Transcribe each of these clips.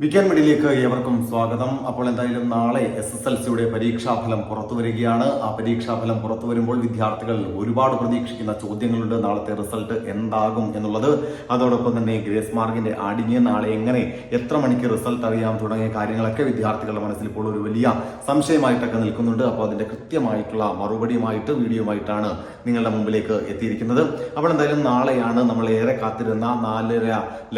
വിക്കാൻ മീഡിയയിലേക്ക് ഏവർക്കും സ്വാഗതം. അപ്പോൾ എന്തായാലും നാളെ എസ് എസ് എൽ സിയുടെ പരീക്ഷാഫലം പുറത്തു വരികയാണ് ആ പരീക്ഷാഫലം പുറത്തു വരുമ്പോൾ വിദ്യാർത്ഥികൾ ഒരുപാട് പ്രതീക്ഷിക്കുന്ന ചോദ്യങ്ങളുണ്ട്. നാളത്തെ റിസൾട്ട് എന്താകും എന്നുള്ളത്. അതോടൊപ്പം തന്നെ ഗ്രേസ് മാർക്കിന്റെ അടിഞ്ഞ നാളെ എങ്ങനെ എത്ര മണിക്ക് റിസൾട്ട് അറിയാം തുടങ്ങിയ കാര്യങ്ങളൊക്കെ വിദ്യാർത്ഥികളുടെ മനസ്സിൽ ഇപ്പോൾ ഒരു വലിയ സംശയമായിട്ടൊക്കെ നിൽക്കുന്നുണ്ട്. അപ്പോൾ അതിന്റെ കൃത്യമായിട്ടുള്ള മറുപടിയുമായിട്ട് വീഡിയോയുമായിട്ടാണ് നിങ്ങളുടെ മുമ്പിലേക്ക് എത്തിയിരിക്കുന്നത്. അപ്പോൾ എന്തായാലും നാളെയാണ് നമ്മൾ ഏറെ കാത്തിരുന്ന നാലര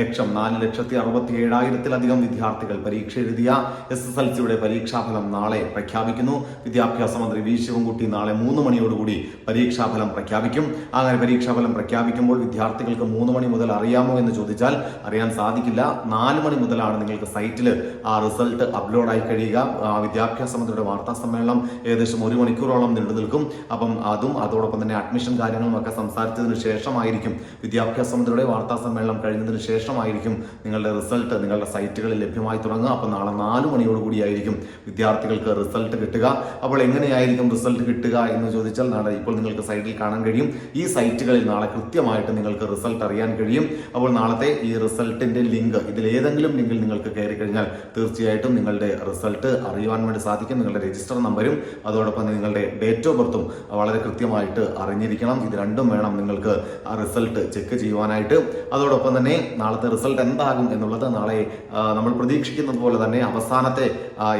ലക്ഷം നാല് ലക്ഷത്തി അറുപത്തി ഏഴായിരത്തിലധികം വിദ്യാർത്ഥികൾ പരീക്ഷ എഴുതിയ എസ് എസ് എൽ സിയുടെ പരീക്ഷാഫലം നാളെ പ്രഖ്യാപിക്കുന്നു. വിദ്യാഭ്യാസ മന്ത്രി വി ശിവൻകുട്ടി നാളെ മൂന്ന് മണിയോടുകൂടി പരീക്ഷാഫലം പ്രഖ്യാപിക്കും. അങ്ങനെ പരീക്ഷാഫലം പ്രഖ്യാപിക്കുമ്പോൾ വിദ്യാർത്ഥികൾക്ക് മൂന്ന് മണി മുതൽ അറിയാമോ എന്ന് ചോദിച്ചാൽ അറിയാൻ സാധിക്കില്ല. നാല് മണി മുതലാണ് നിങ്ങൾക്ക് സൈറ്റിൽ ആ റിസൾട്ട് അപ്ലോഡായി കഴിയുക. വിദ്യാഭ്യാസ മന്ത്രിയുടെ വാർത്താ സമ്മേളനം ഏകദേശം ഒരു മണിക്കൂറോളം നീണ്ടു നിൽക്കും അപ്പം അതും അതോടൊപ്പം തന്നെ അഡ്മിഷൻ കാര്യങ്ങളും ഒക്കെ സംസാരിച്ചതിന് ശേഷമായിരിക്കും. വിദ്യാഭ്യാസ മന്ത്രിയുടെ വാർത്താ സമ്മേളനം കഴിഞ്ഞതിന് ശേഷമായിരിക്കും നിങ്ങളുടെ റിസൾട്ട് നിങ്ങളുടെ സൈറ്റുകളിൽ ലഭ്യമായി തുടങ്ങുക. അപ്പോൾ നാളെ നാല് മണിയോടുകൂടിയായിരിക്കും വിദ്യാർത്ഥികൾക്ക് റിസൾട്ട് കിട്ടുക. അപ്പോൾ എങ്ങനെയായിരിക്കും റിസൾട്ട് കിട്ടുക എന്ന് ചോദിച്ചാൽ നാളെ ഇപ്പോൾ നിങ്ങൾക്ക് സൈറ്റിൽ കാണാൻ കഴിയും. ഈ സൈറ്റുകളിൽ നാളെ കൃത്യമായിട്ട് നിങ്ങൾക്ക് റിസൾട്ട് അറിയാൻ കഴിയും. അപ്പോൾ നാളത്തെ ഈ റിസൾട്ടിന്റെ ലിങ്ക് ഇതിൽ ഏതെങ്കിലും ലിങ്കിൽ നിങ്ങൾക്ക് കയറി കഴിഞ്ഞാൽ തീർച്ചയായിട്ടും നിങ്ങളുടെ റിസൾട്ട് അറിയുവാൻ വേണ്ടി സാധിക്കും. നിങ്ങളുടെ രജിസ്റ്റർ നമ്പരും അതോടൊപ്പം നിങ്ങളുടെ ഡേറ്റ് ഓഫ് ബർത്തും വളരെ കൃത്യമായിട്ട് അറിഞ്ഞിരിക്കണം. ഇത് രണ്ടും വേണം നിങ്ങൾക്ക് ആ റിസൾട്ട് ചെക്ക് ചെയ്യുവാനായിട്ട്. അതോടൊപ്പം തന്നെ നാളത്തെ റിസൾട്ട് എന്താകും എന്നുള്ളത് നാളെ ആ, പ്രതീക്ഷിക്കുന്നത് പോലെ തന്നെ അവസാനത്തെ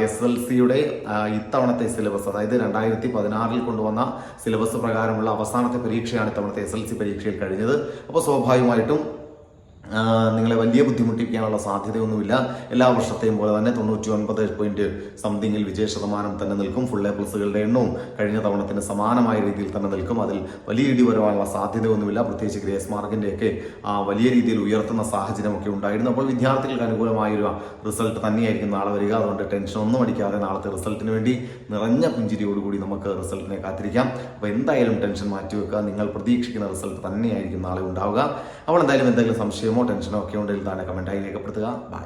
എസ് എൽ സിയുടെ ഇത്തവണത്തെ സിലബസ് അതായത് രണ്ടായിരത്തി പതിനാറിൽ കൊണ്ടുവന്ന സിലബസ് പ്രകാരമുള്ള അവസാനത്തെ പരീക്ഷയാണ് ഇത്തവണത്തെ എസ് എൽ സി പരീക്ഷയിൽ കഴിഞ്ഞത്. അപ്പോൾ സ്വാഭാവികമായിട്ടും നിങ്ങളെ വലിയ ബുദ്ധിമുട്ടിക്കാനുള്ള സാധ്യതയൊന്നുമില്ല. എല്ലാ വർഷത്തെയും പോലെ തന്നെ തൊണ്ണൂറ്റി ഒൻപത് പോയിന്റ് സംതിങ്ങിൽ വിജയ ശതമാനം തന്നെ നിൽക്കും. ഫുൾ എ പ്ലസുകളുടെ എണ്ണവും കഴിഞ്ഞ തവണത്തിന് സമാനമായ രീതിയിൽ തന്നെ നിൽക്കും. അതിൽ വലിയ ഇടി വരുവാനുള്ള സാധ്യതയൊന്നുമില്ല. പ്രത്യേകിച്ച് ഗ്രേസ് ആ, വലിയ രീതിയിൽ ഉയർത്തുന്ന സാഹചര്യമൊക്കെ ഉണ്ടായിരുന്നു. അപ്പോൾ വിദ്യാർത്ഥികൾക്ക് അനുകൂലമായൊരു റിസൾട്ട് തന്നെയായിരിക്കും നാളെ വരിക. അതുകൊണ്ട് ടെൻഷൻ ഒന്നും അടിക്കാതെ നാളത്തെ റിസൾട്ടിന് വേണ്ടി നിറഞ്ഞ പുഞ്ചിരിയോടുകൂടി നമുക്ക് റിസൾട്ടിനെ കാത്തിരിക്കാം. അപ്പോൾ എന്തായാലും ടെൻഷൻ മാറ്റിവെക്കുക. നിങ്ങൾ പ്രതീക്ഷിക്കുന്ന റിസൾട്ട് തന്നെയായിരിക്കും നാളെ ഉണ്ടാവുക. അപ്പോൾ എന്തായാലും എന്തെങ്കിലും സംശയമോ ടെൻഷനോ ഒക്കെ ഉണ്ടെങ്കിൽ താഴെ കമന്റായി രേഖപ്പെടുത്തുക. ബൈ